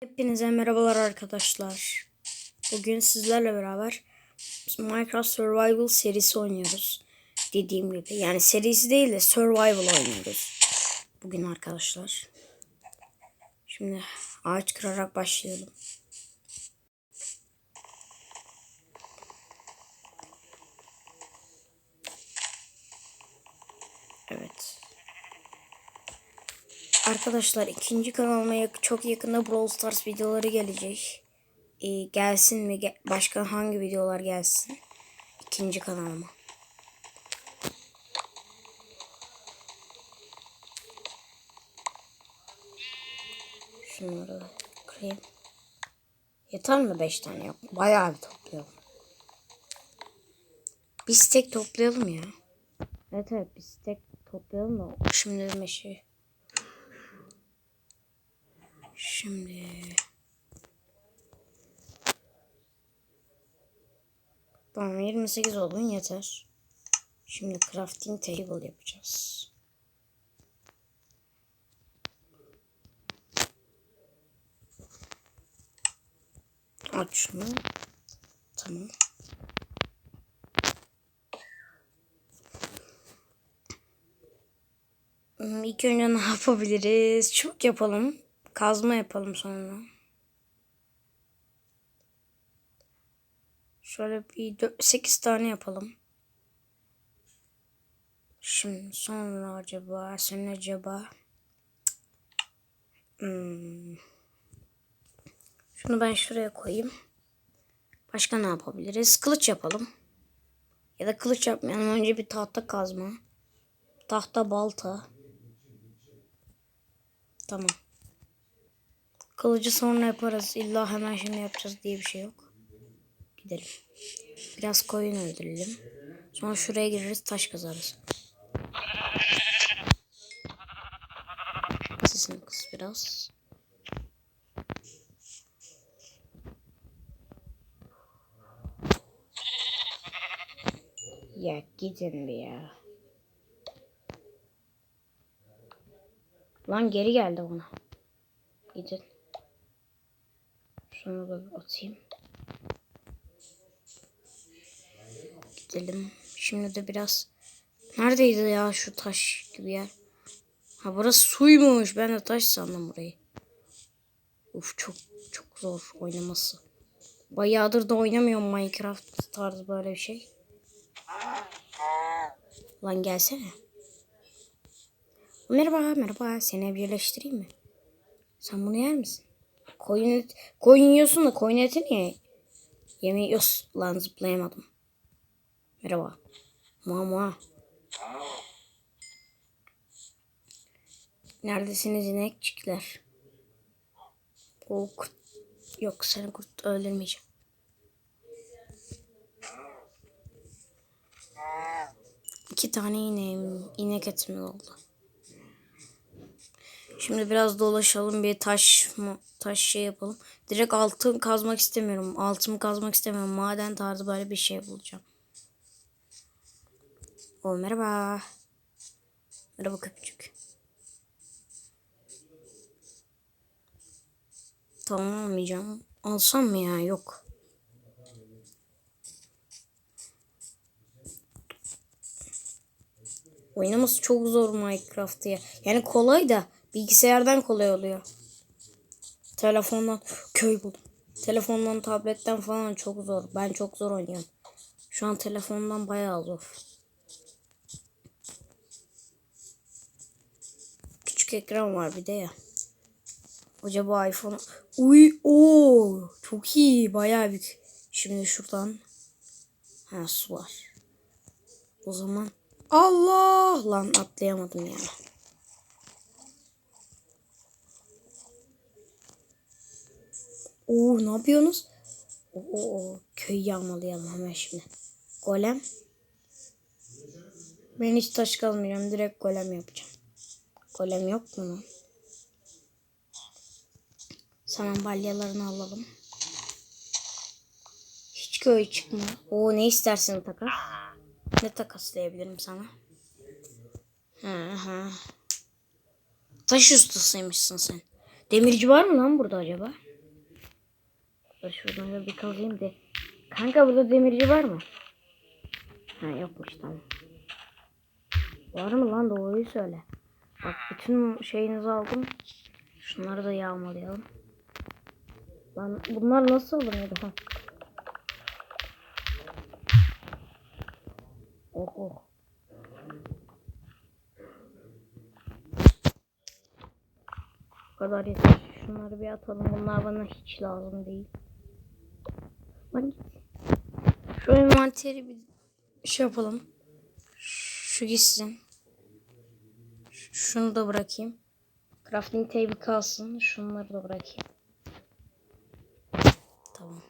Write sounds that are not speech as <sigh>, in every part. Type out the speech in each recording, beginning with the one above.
Hepinize merhabalar arkadaşlar. Bugün sizlerle beraber Minecraft Survival serisi oynuyoruz. Dediğim gibi yani serisi değil de Survival oynuyoruz. Bugün arkadaşlar. Şimdi ağaç kırarak başlayalım. Evet. Arkadaşlar ikinci kanalıma çok yakında Brawl Stars videoları gelecek. Ee, gelsin mi? Ge- başka hangi videolar gelsin? İkinci kanalıma. Şunları da kırayım. Yeter mi 5 tane yok? Bayağı bir toplayalım. Biz tek toplayalım ya. Evet evet biz tek toplayalım da şimdi meşe. Şimdi Tamam 28 oldu yeter. Şimdi crafting table yapacağız. Aç şunu. Tamam. Hmm, İlk önce ne yapabiliriz? Çok yapalım. Kazma yapalım sonra. Şöyle bir 8 tane yapalım. Şimdi sonra acaba sen acaba hmm. Şunu ben şuraya koyayım. Başka ne yapabiliriz? Kılıç yapalım. Ya da kılıç yapmayalım. Önce bir tahta kazma. Tahta balta. Tamam. Kılıcı sonra yaparız. İlla hemen şimdi yapacağız diye bir şey yok. Gidelim. Biraz koyun öldürelim. Sonra şuraya gireriz taş kazarız. Sesini kıs biraz. Ya gidin bir ya. Lan geri geldi bana. Gidin. Şunu da atayım. Gidelim. Şimdi de biraz... Neredeydi ya şu taş gibi yer? Ha burası suymuş. Ben de taş sandım burayı. Uf çok çok zor oynaması. Bayağıdır da oynamıyorum Minecraft tarzı böyle bir şey. Lan gelsene. Merhaba merhaba seni birleştireyim mi? Sen bunu yer misin? Koyun, et, koyun yiyorsun da koyun eti niye yemiyorsun? Lan zıplayamadım. Merhaba. Mua mua. Neredesiniz inekçikler? O kurt. Yok seni kurt öldürmeyeceğim. İki tane ineğim, inek etimiz oldu. Şimdi biraz dolaşalım bir taş mı taş şey yapalım. Direkt altın kazmak istemiyorum. Altımı kazmak istemiyorum. Maden tarzı böyle bir şey bulacağım. O merhaba. Merhaba köpücük. Tamam almayacağım. Alsam mı ya? Yok. Oynaması çok zor Minecraft diye. Yani kolay da bilgisayardan kolay oluyor. Telefondan köy buldum. Telefondan, tabletten falan çok zor. Ben çok zor oynuyorum. Şu an telefondan bayağı zor. Küçük ekran var bir de ya. Acaba iPhone... Uy, o çok iyi, bayağı büyük. Şimdi şuradan ha su var. O zaman Allah lan atlayamadım ya. Oo ne yapıyorsunuz? Oo köy yağmalayalım hemen şimdi. Golem. Ben hiç taş kazmayacağım. Direkt golem yapacağım. Golem yok mu lan? Saman balyalarını alalım. Hiç köy çıkma. Oo ne istersin takas? Ne takaslayabilirim sana? Ha ha. Taş ustasıymışsın sen. Demirci var mı lan burada acaba? Dur şuradan bir kazayım de. Kanka burada demirci var mı? Ha yokmuş tamam. Var mı lan doğruyu söyle. Bak bütün şeyinizi aldım. Şunları da yağmalayalım. Lan bunlar nasıl alınıyordu ha? Oh oh. Bu kadar yeter. Şunları bir atalım. Bunlar bana hiç lazım değil. Git. Şu envanteri bir şey yapalım. Şu gitsin. Şunu da bırakayım. Crafting table kalsın. Şunları da bırakayım. Tamam.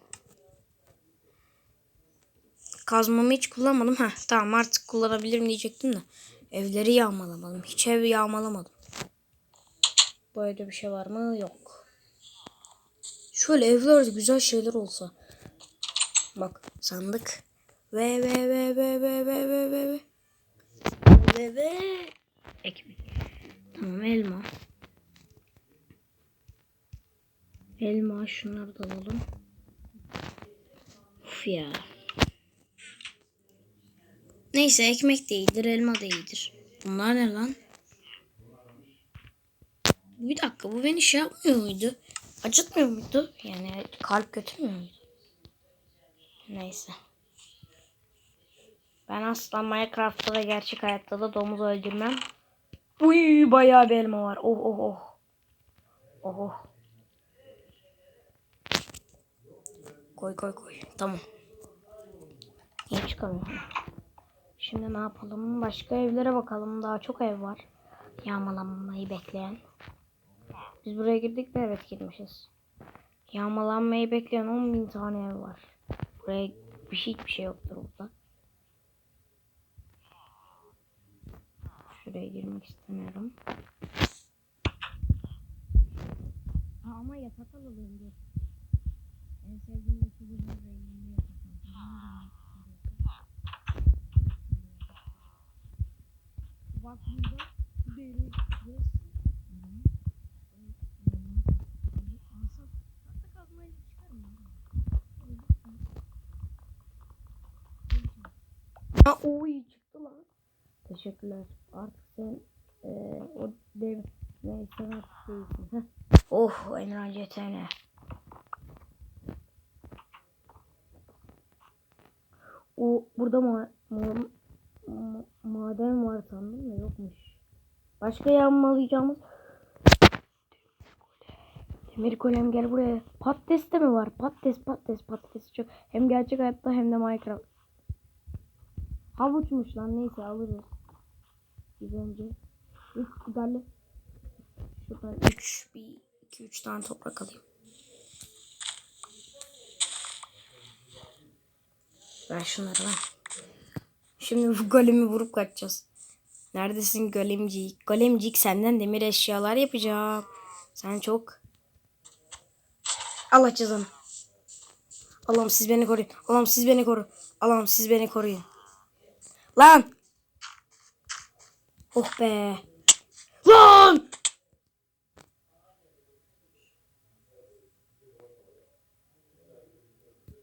Kazmamı hiç kullanmadım. Ha tamam artık kullanabilirim diyecektim de. Evleri yağmalamadım. Hiç ev yağmalamadım. Böyle bir şey var mı? Yok. Şöyle evlerde güzel şeyler olsa. Bak sandık. Ve ve ve ve ve ve ve ve ve. Ve ve. Ekmek. Tamam elma. Elma şunları da alalım. Uf ya. Neyse ekmek de iyidir, elma da iyidir. Bunlar ne lan? Bir dakika bu beni şey yapmıyor muydu? Acıtmıyor muydu? Yani kalp götürmüyor muydu? Neyse. Ben asla Minecraft'ta da gerçek hayatta da domuz öldürmem. Uy bayağı bir elma var. Oh oh oh. Oh oh. Koy koy koy. Tamam. Niye çıkamıyorum? Şimdi ne yapalım? Başka evlere bakalım. Daha çok ev var. Yağmalanmayı bekleyen. Biz buraya girdik mi? Evet girmişiz. Yağmalanmayı bekleyen 10 bin tane ev var. Buraya bir şey hiçbir şey yoktur burada. Şuraya girmek istemiyorum. Ama yatak alalım dur. En sevdiğim yatak alacağım. Bak burada deri burası. Alsam hatta kazmayla çıkarım ya. Ha oy çıktı lan. Teşekkürler. Artık sen e, o dev neyse artık değilsin. Heh. Oh CTN. O burada ma ma- ma- maden var sandım da yokmuş. Başka yağmalayacağımız Demir golem gel buraya. Patates de mi var? Patates patates patates çok. Hem gerçek hayatta hem de Minecraft. Havuçmuş lan neyse alırız. Biz önce. Üç giderli. Şuradan 3 bir 2 3 tane toprak alayım. Ver şunları lan. Şimdi bu golemi vurup kaçacağız. Neredesin golemcik? Golemcik senden demir eşyalar yapacağım. Sen çok... Allah cezanı. Allah'ım siz beni koruyun. Allah'ım siz beni koruyun. Allah'ım siz beni koruyun. Lan! Oh be. Lan!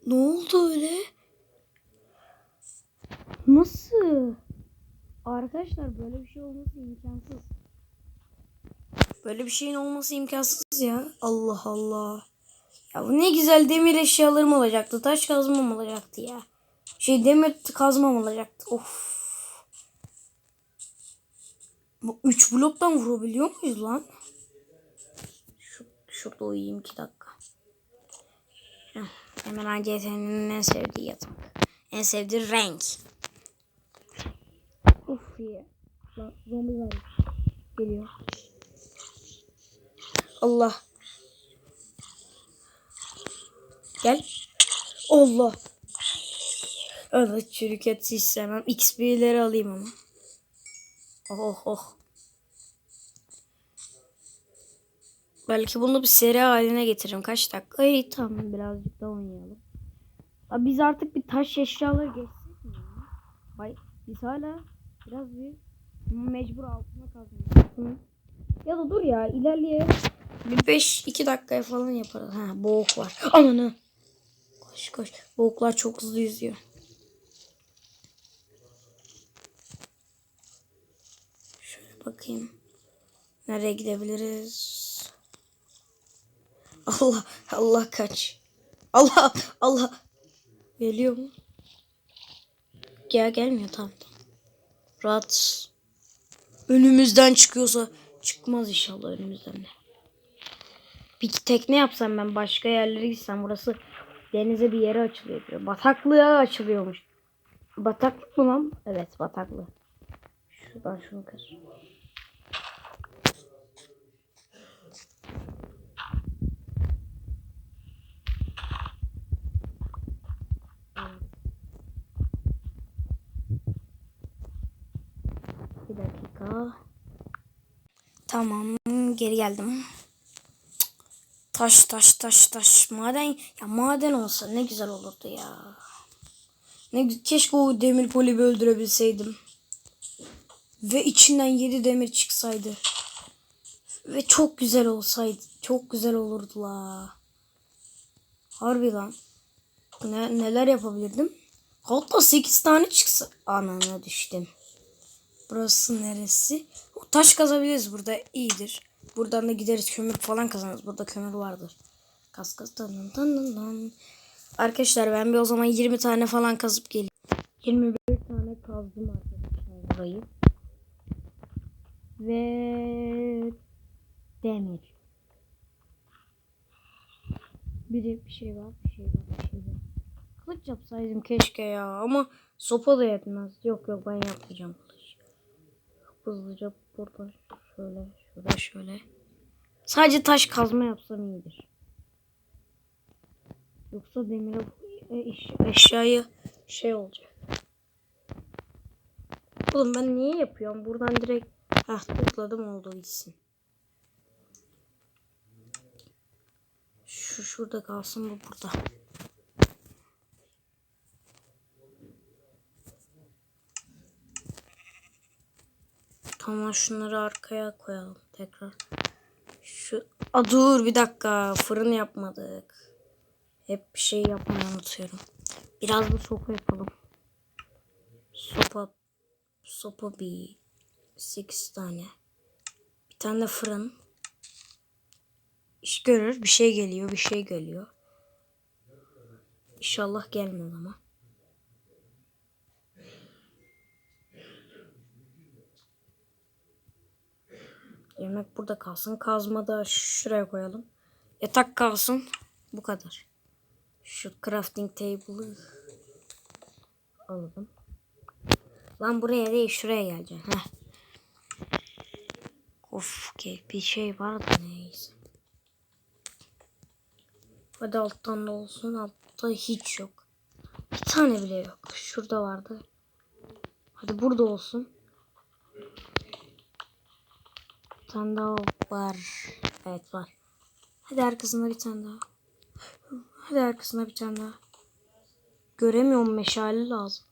Ne oldu öyle? Nasıl? Arkadaşlar böyle bir şey olması imkansız. Böyle bir şeyin olması imkansız ya. Allah Allah. Ya bu ne güzel demir eşyalarım olacaktı. Taş kazmam olacaktı ya. Şey demir kazmam olacaktı. Of. Bu üç bloktan vurabiliyor muyuz lan? Şu, şurada uyuyayım iki dakika. Heh, hemen ACT'nin en sevdiği yatak. En sevdiği renk. Uf ya. Lan zombi var. Geliyor. Allah. Gel. Allah. Evet çürük et hiç sevmem. XP'leri alayım ama. Oh oh. Belki bunu bir seri haline getiririm. Kaç dakika? İyi tamam birazcık da oynayalım. Abi biz artık bir taş eşyaları geçsek mi? Bay, biz hala biraz bir mecbur altına kazmıyoruz. Ya da dur ya ilerleyelim. Bir 5-2 dakikaya falan yaparız. Ha boğuk var. Ananı. Koş koş. Bu oklar çok hızlı yüzüyor. Bakayım. Nereye gidebiliriz? Allah Allah kaç. Allah Allah. Geliyor mu? Gel gelmiyor tamam. tamam. Rahat. Önümüzden çıkıyorsa çıkmaz inşallah önümüzden de. Bir tekne yapsam ben başka yerlere gitsem burası denize bir yere açılıyor diyor. Bataklığa açılıyormuş. Bataklık mı lan? Evet bataklık. Şuradan şunu kır. Bir dakika. Tamam geri geldim. Taş taş taş taş. Maden ya maden olsa ne güzel olurdu ya. Ne keşke o demir polibi öldürebilseydim. Ve içinden yedi demir çıksaydı. Ve çok güzel olsaydı. Çok güzel olurdu la. Harbi lan. Ne, neler yapabilirdim? Hatta 8 tane çıksa. Anana düştüm. Burası neresi? Taş kazabiliriz burada. iyidir. Buradan da gideriz kömür falan kazanırız. Burada kömür vardır. Dan dan dan dan dan. Arkadaşlar ben bir o zaman 20 tane falan kazıp geleyim. 21 tane kazdım arkadaşlar burayı. Ve demir. Bir de bir şey var, bir şey var, bir şey var. Kılıç yapsaydım keşke ya ama sopa da yetmez. Yok yok ben yapmayacağım kılıç. Hızlıca burada şöyle şöyle şöyle. Sadece taş kazma yapsam iyidir. Yoksa demire eş- eşyayı şey olacak. Oğlum ben niye yapıyorum? Buradan direkt hah tıkladım oldu gitsin. Şu şurada kalsın bu burada. Tamam şunları arkaya koyalım tekrar. Şu A, dur bir dakika fırın yapmadık. Hep bir şey yapmayı unutuyorum. Biraz da sopa yapalım. Sopa sopa bir 8 tane. Bir tane de fırın. İş görür bir şey geliyor bir şey geliyor. İnşallah gelmez ama. Yemek burada kalsın. Kazma da şuraya koyalım. Yatak kalsın. Bu kadar. Şu crafting table'ı alalım. Lan buraya değil şuraya geleceğim. Heh. Of ki bir şey vardı neyse. Hadi alttan da olsun. Altta hiç yok. Bir tane bile yok. Şurada vardı. Hadi burada olsun. Bir tane daha var. Evet var. Hadi arkasında bir tane daha. Hadi arkasında bir tane daha. Göremiyorum meşale lazım.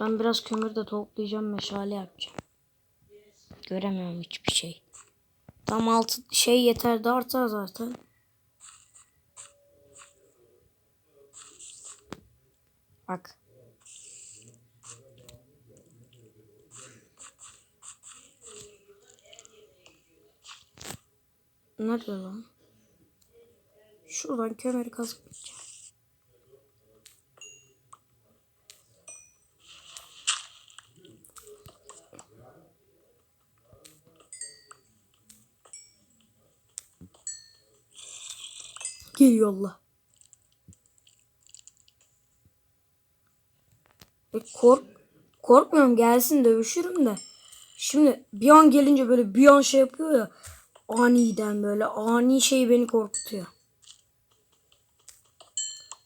Ben biraz kömür de toplayacağım meşale yapacağım. Göremiyorum hiçbir şey. Tam altı şey yeter de artar zaten. Bak. Nerede lan? Şuradan kömür kazıp gideceğim. Geliyor Allah. E kork korkmuyorum gelsin dövüşürüm de. Şimdi bir an gelince böyle bir an şey yapıyor ya. Aniden böyle ani şey beni korkutuyor.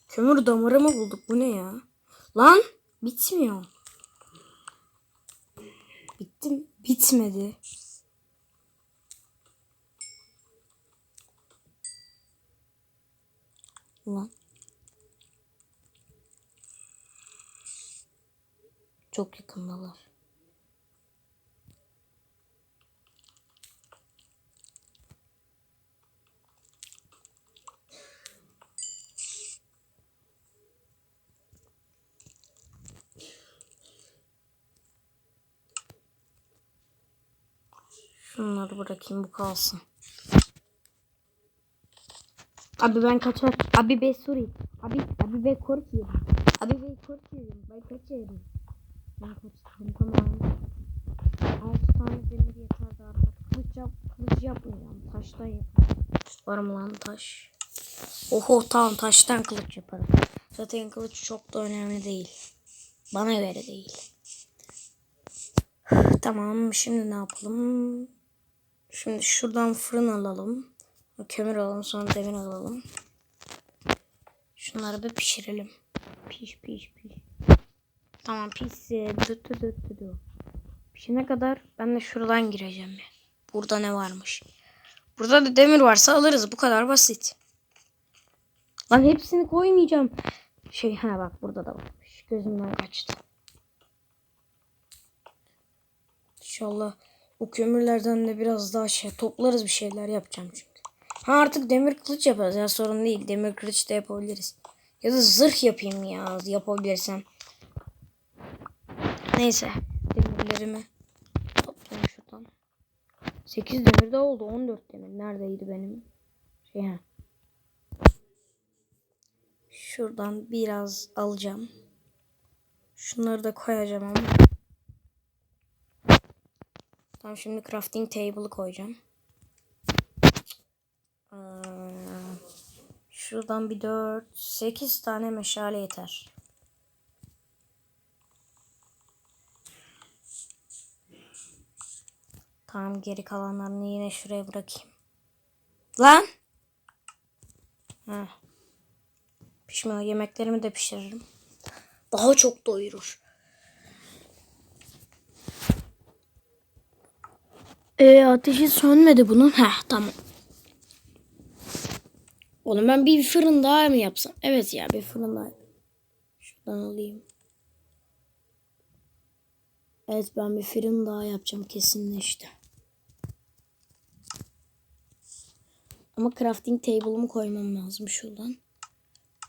Kömür damarı mı bulduk? Bu ne ya? Lan bitmiyor. Bitti mi? Bitmedi. Ulan. Çok yakındalar. Şunları bırakayım bu kalsın. Abi ben kaçar. Abi be sorry. Abi abi be korkuyorum. Abi be korkuyorum. Ben kaçıyorum. Ben kaçtım tamam. Altı tane demir yeterdi artık. Kılıç, yap, kılıç yapmayacağım. Taştan yapacağım. Var mı lan taş? Oho tamam taştan kılıç yaparım. Zaten kılıç çok da önemli değil. Bana göre değil. Tamam şimdi ne yapalım? Şimdi şuradan fırın alalım. Kömür alalım sonra demir alalım. Şunları bir pişirelim. Piş piş piş. Tamam pişsin. Dı dı dı dı dı. Pişene kadar ben de şuradan gireceğim. bir. Burada ne varmış? Burada da demir varsa alırız. Bu kadar basit. Lan hepsini koymayacağım. Şey ha bak burada da varmış. Gözümden kaçtı. İnşallah o kömürlerden de biraz daha şey toplarız bir şeyler yapacağım çünkü. Ha artık demir kılıç yaparız ya sorun değil. Demir kılıç da yapabiliriz. Ya da zırh yapayım ya yapabilirsem. Neyse demirlerimi toplayayım şuradan. 8 demir de oldu 14 demir. Neredeydi benim? Şey ha. Şuradan biraz alacağım. Şunları da koyacağım ama. Tamam şimdi crafting table'ı koyacağım. Ee, şuradan bir 4, 8 tane meşale yeter. Tamam geri kalanlarını yine şuraya bırakayım. Lan! Heh. Pişmiyor. Yemeklerimi de pişiririm. Daha çok doyurur. E ateşi sönmedi bunun. Heh tamam. Oğlum ben bir fırın daha mı yapsam? Evet ya bir fırın daha. Şuradan alayım. Evet ben bir fırın daha yapacağım kesinleşti. Ama crafting table'ımı koymam lazım şuradan.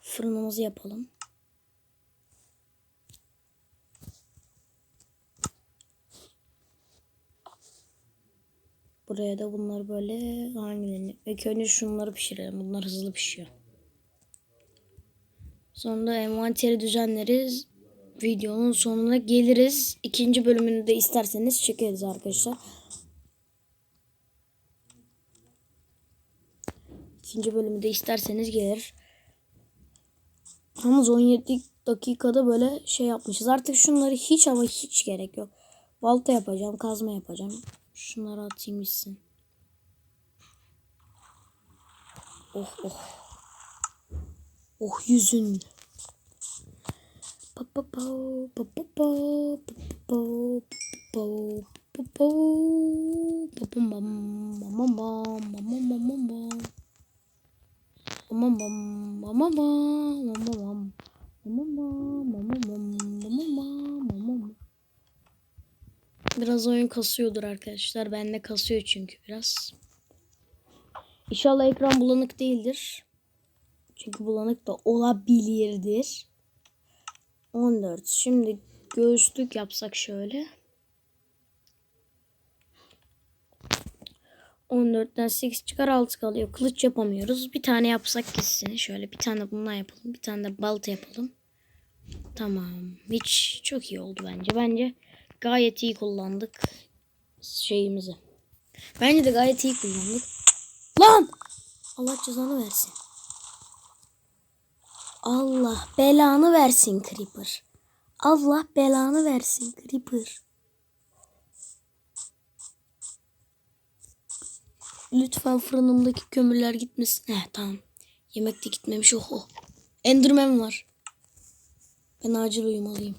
Fırınımızı yapalım. Buraya da bunları böyle hangilerini? İlk önce şunları pişirelim. Bunlar hızlı pişiyor. Sonra envanteri düzenleriz. Videonun sonuna geliriz. İkinci bölümünü de isterseniz çekeriz arkadaşlar. İkinci bölümü de isterseniz gelir. Yalnız 17 dakikada böyle şey yapmışız. Artık şunları hiç ama hiç gerek yok. Balta yapacağım, kazma yapacağım. Şunları atayım gitsin. Oh oh. Oh yüzün. Pa pa pa pa pa pa pa pa pa pa pa pa pa mam Biraz oyun kasıyordur arkadaşlar. Bende kasıyor çünkü biraz. İnşallah ekran bulanık değildir. Çünkü bulanık da olabilirdir. 14. Şimdi göğüslük yapsak şöyle. 14'ten 8 çıkar 6 kalıyor. Kılıç yapamıyoruz. Bir tane yapsak gitsin. Şöyle bir tane bundan yapalım. Bir tane de balta yapalım. Tamam. Hiç çok iyi oldu bence. Bence gayet iyi kullandık şeyimizi. Bence de gayet iyi kullandık. Lan! Allah cezanı versin. Allah belanı versin Creeper. Allah belanı versin Creeper. Lütfen fırınımdaki kömürler gitmesin. Heh tamam. Yemek de gitmemiş. Oho. Enderman var. Ben acil uyumalıyım.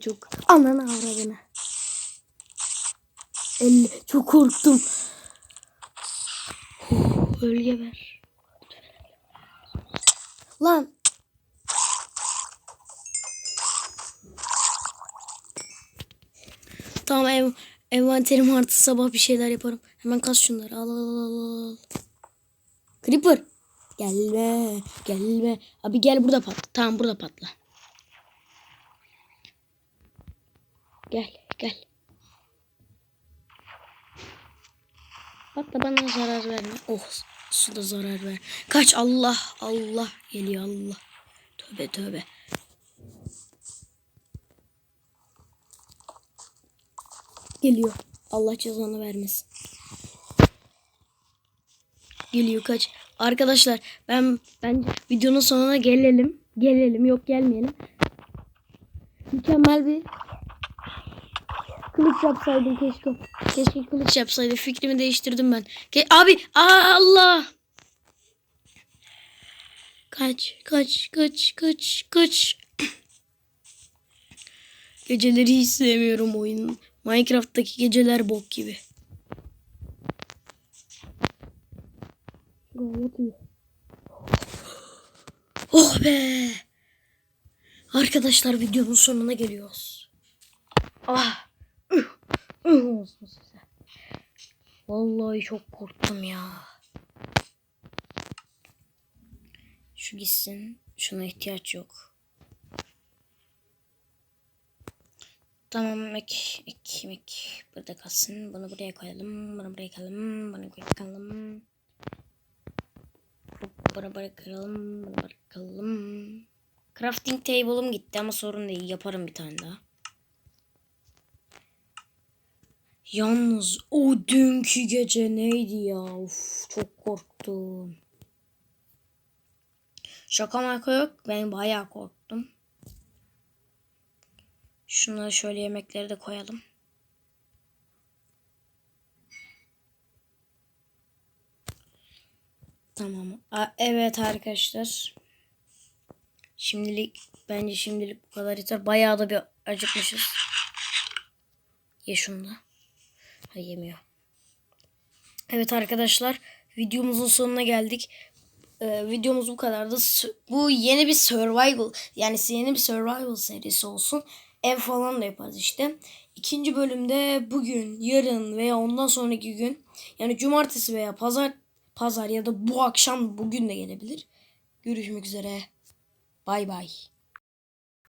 Çok ananı avradını. Elle çok korktum. Ölge ver. Lan. Tamam ev, envanterim artı sabah bir şeyler yaparım. Hemen kas şunları. Al al al. al. Creeper. Gelme. Gelme. Abi gel burada patla. Tamam burada patla. Gel gel. Patla bana zarar verme. Oh suda zarar ver. Kaç Allah Allah geliyor Allah. Tövbe tövbe. Geliyor. Allah cezanı vermesin. Geliyor kaç. Arkadaşlar ben ben videonun sonuna gelelim. Gelelim yok gelmeyelim. Mükemmel bir kılıç yapsaydım keşke. Keşke kılıç yapsaydım. Fikrimi değiştirdim ben. Ke abi Allah. Kaç kaç kaç kaç kaç. <coughs> Geceleri hiç sevmiyorum oyunun. Minecraft'taki geceler bok gibi. Gayet iyi. Oh be. Arkadaşlar videonun sonuna geliyoruz. Ah. Olsun <laughs> size. Vallahi çok korktum ya. Şu gitsin. Şuna ihtiyaç yok. Tamam ek, ek, ek. Burada kalsın. Bunu buraya koyalım. Bunu buraya koyalım. Bunu buraya koyalım. Bunu bırakalım. Bunu bırakalım. Crafting table'ım gitti ama sorun değil. Yaparım bir tane daha. Yalnız o dünkü gece neydi ya? Uf, çok korktum. Şaka maka yok. Ben bayağı korktum. Şunları şöyle yemekleri de koyalım. Tamam. A- evet arkadaşlar. Şimdilik bence şimdilik bu kadar yeter. Bayağı da bir acıkmışız. Ye şunu da. Ha yemiyor. Evet arkadaşlar videomuzun sonuna geldik. Ee, videomuz bu kadardı. Bu yeni bir survival yani yeni bir survival serisi olsun. Ev falan da yaparız işte. İkinci bölümde bugün, yarın veya ondan sonraki gün yani cumartesi veya pazar pazar ya da bu akşam bugün de gelebilir. Görüşmek üzere. Bay bay.